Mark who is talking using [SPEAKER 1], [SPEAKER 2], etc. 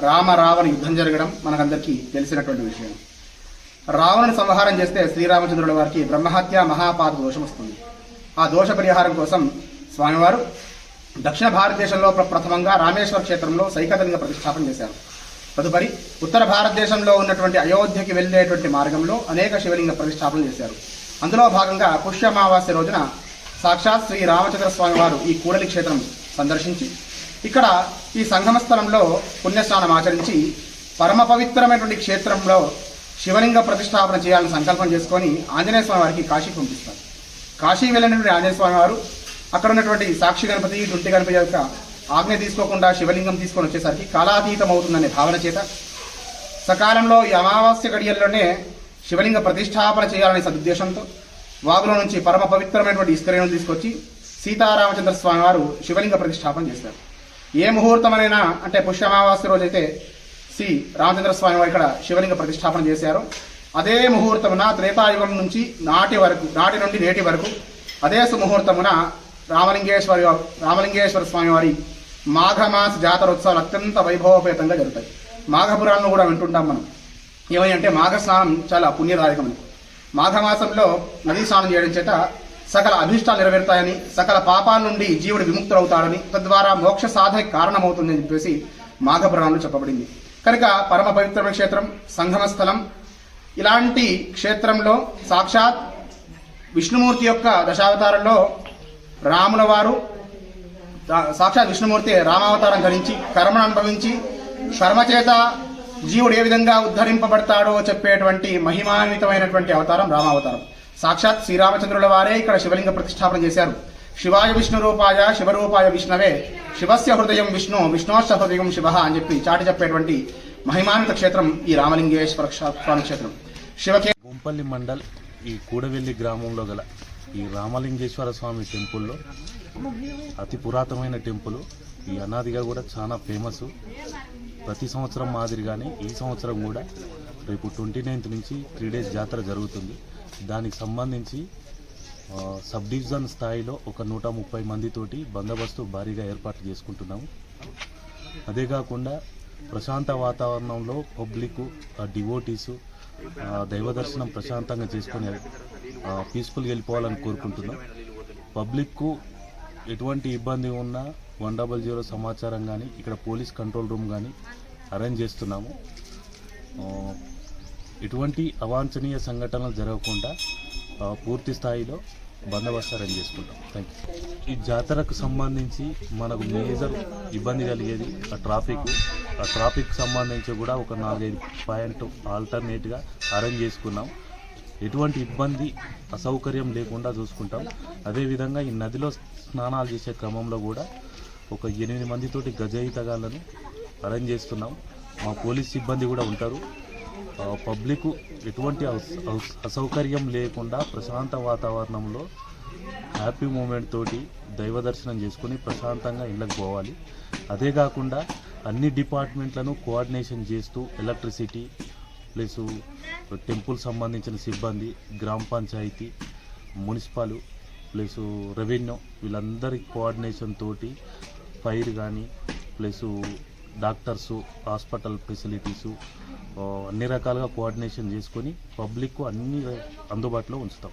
[SPEAKER 1] రామ రావణ యుద్ధం జరగడం మనకందరికీ తెలిసినటువంటి విషయం. రావణుని సంహారం చేస్తే శ్రీరామచంద్రుల వారికి బ్రహ్మహత్య మహాపాత దోషం వస్తుంది. ఆ దోష పరిహారం కోసం స్వామివారు దక్షిణ భారతదేశంలో ప్ర- ప్రథమంగా రామేశ్వర క్షేత్రంలో సైకతలింగ ప్రతిష్టాపన చేశారు. తదుపరి ఉత్తర భారతదేశంలో ఉన్నటువంటి అయోధ్యకి వెళ్ళేటువంటి మార్గంలో అనేక శివలింగ ప్రతిష్టాపన చేశారు. అందులో భాగంగా పుష్య అమావాస్య రోజున సాక్షాత్ శ్రీ రామచంద్ర స్వామి వారు ఈ కూడలి క్షేత్రం సందర్శించి ఇక్కడ ఈ సంగమ స్థలంలో పుణ్యస్నానం ఆచరించి పరమ పవిత్రమైనటువంటి క్షేత్రంలో శివలింగ ప్రతిష్టాపన చేయాలని సంకల్పం చేసుకొని ఆంజనేయ స్వామి వారికి కాశీ పంపిస్తారు. కాశీ వెళ్ళినటువంటి ఆంజనేయ స్వామి వారు అక్కడ ఉన్నటువంటి సాక్షి గణపతి దుంటి గణపతి యొక్క ఆజ్ఞ తీసుకోకుండా శివలింగం తీసుకొని వచ్చేసరికి కాలాతీతం అవుతుందనే భావన చేత సకాలంలో ఈ అమావాస్య గడియల్లోనే శివలింగ ప్రతిష్టాపన చేయాలనే సదుద్దేశంతో వాగులో నుంచి పరమ పవిత్రమైనటువంటి ఇస్కరేణులు తీసుకొచ్చి సీతారామచంద్ర స్వామి వారు శివలింగ ప్రతిష్టాపన చేస్తారు ఏ ముహూర్తమైనా అంటే పుష్య అమావాస్య రోజైతే శ్రీ రాజేంద్ర స్వామి వారు ఇక్కడ శివలింగ ప్రతిష్టాపన చేశారు. అదే ముహూర్తమున త్రేతాయుగం నుంచి నాటి వరకు నాటి నుండి నేటి వరకు అదే సుముహూర్తమున రామలింగేశ్వరి రామలింగేశ్వర స్వామి వారి మాఘమాస జాతరోత్సవాలు అత్యంత వైభవపేతంగా జరుగుతాయి. మాఘపురాలను కూడా వింటుంటాం మనం. ఏమని అంటే మాఘ స్నానం చాలా పుణ్యదాయకమని. మాఘమాసంలో నదీ స్నానం చేయడం చేత సకల అభిష్టాలు నెరవేరుతాయని సకల పాపాల నుండి జీవుడు విముక్తులవుతాడని తద్వారా మోక్ష సాధనకి కారణమవుతుందని చెప్పేసి మాఘపురాణంలో చెప్పబడింది. కనుక పరమ పవిత్రమైన క్షేత్రం సంగమ స్థలం ఇలాంటి క్షేత్రంలో సాక్షాత్ విష్ణుమూర్తి యొక్క దశావతారంలో రాముల వారు సాక్షాత్ విష్ణుమూర్తి రామావతారం ధరించి కర్మను అనుభవించి కర్మ చేత జీవుడు ఏ విధంగా ఉద్ధరింపబడతాడో చెప్పేటువంటి మహిమాన్వితమైనటువంటి అవతారం రామావతారం. సాక్షాత్ శ్రీరామచంద్రుల వారే ఇక్కడ శివలింగ ప్రతిష్టాపన చేశారు. శివాయ విష్ణు రూపాయ శివరూపాయ విష్ణవే శివస్య హృదయం విష్ణు విష్ణోశ హృదయం శివ అని చెప్పి చాటి చెప్పేటువంటి మహిమాన్విత క్షేత్రం ఈ రామలింగేశ్వర స్వామి క్షేత్రం. శివకే
[SPEAKER 2] గుంపల్లి మండల్ ఈ కూడవెల్లి గ్రామంలో గల ఈ రామలింగేశ్వర స్వామి టెంపుల్లో అతి పురాతనమైన టెంపుల్ ఈ అనాదిగా కూడా చాలా ఫేమస్ ప్రతి సంవత్సరం మాదిరిగానే ఈ సంవత్సరం కూడా రేపు ట్వంటీ నైన్త్ నుంచి త్రీ డేస్ జాతర జరుగుతుంది. దానికి సంబంధించి సబ్ డివిజన్ స్థాయిలో ఒక నూట ముప్పై మందితోటి బందోబస్తు భారీగా ఏర్పాటు చేసుకుంటున్నాము. అదే కాకుండా ప్రశాంత వాతావరణంలో పబ్లిక్ డివోటీసు దైవ దర్శనం ప్రశాంతంగా చేసుకుని పీస్ఫుల్గా వెళ్ళిపోవాలని కోరుకుంటున్నాం. పబ్లిక్కు ఎటువంటి ఇబ్బంది ఉన్నా వన్ డబల్ జీరో సమాచారం కానీ ఇక్కడ పోలీస్ కంట్రోల్ రూమ్ కానీ అరేంజ్ చేస్తున్నాము. ఎటువంటి అవాంఛనీయ సంఘటనలు జరగకుండా పూర్తి స్థాయిలో బందోబస్తు అరేంజ్ చేసుకుంటాం. థ్యాంక్ యూ ఈ జాతరకు సంబంధించి మనకు మేజర్ ఇబ్బంది కలిగేది ఆ ట్రాఫిక్. ఆ ట్రాఫిక్ సంబంధించి కూడా ఒక నాలుగైదు పాయింట్ ఆల్టర్నేట్గా అరేంజ్ చేసుకున్నాం. ఎటువంటి ఇబ్బంది అసౌకర్యం లేకుండా చూసుకుంటాం. అదేవిధంగా ఈ నదిలో స్నానాలు చేసే క్రమంలో కూడా ఒక ఎనిమిది మందితోటి గజయితగాళ్ళను అరేంజ్ చేస్తున్నాం. మా పోలీస్ సిబ్బంది కూడా ఉంటారు. పబ్లిక్ ఎటువంటి అసౌకర్యం లేకుండా ప్రశాంత వాతావరణంలో హ్యాపీ మూమెంట్ తోటి దైవ దర్శనం చేసుకుని ప్రశాంతంగా ఇళ్ళకి పోవాలి. అదే కాకుండా అన్ని డిపార్ట్మెంట్లను కోఆర్డినేషన్ చేస్తూ ఎలక్ట్రిసిటీ ప్లస్ టెంపుల్ సంబంధించిన సిబ్బంది గ్రామ పంచాయతీ మున్సిపల్ ప్లస్ రెవెన్యూ వీళ్ళందరి కోఆర్డినేషన్ తోటి ఫైర్ కానీ ప్లస్ డాక్టర్సు హాస్పిటల్ ఫెసిలిటీసు అన్ని రకాలుగా కోఆర్డినేషన్ చేసుకొని పబ్లిక్ అన్ని అందుబాటులో ఉంచుతాం.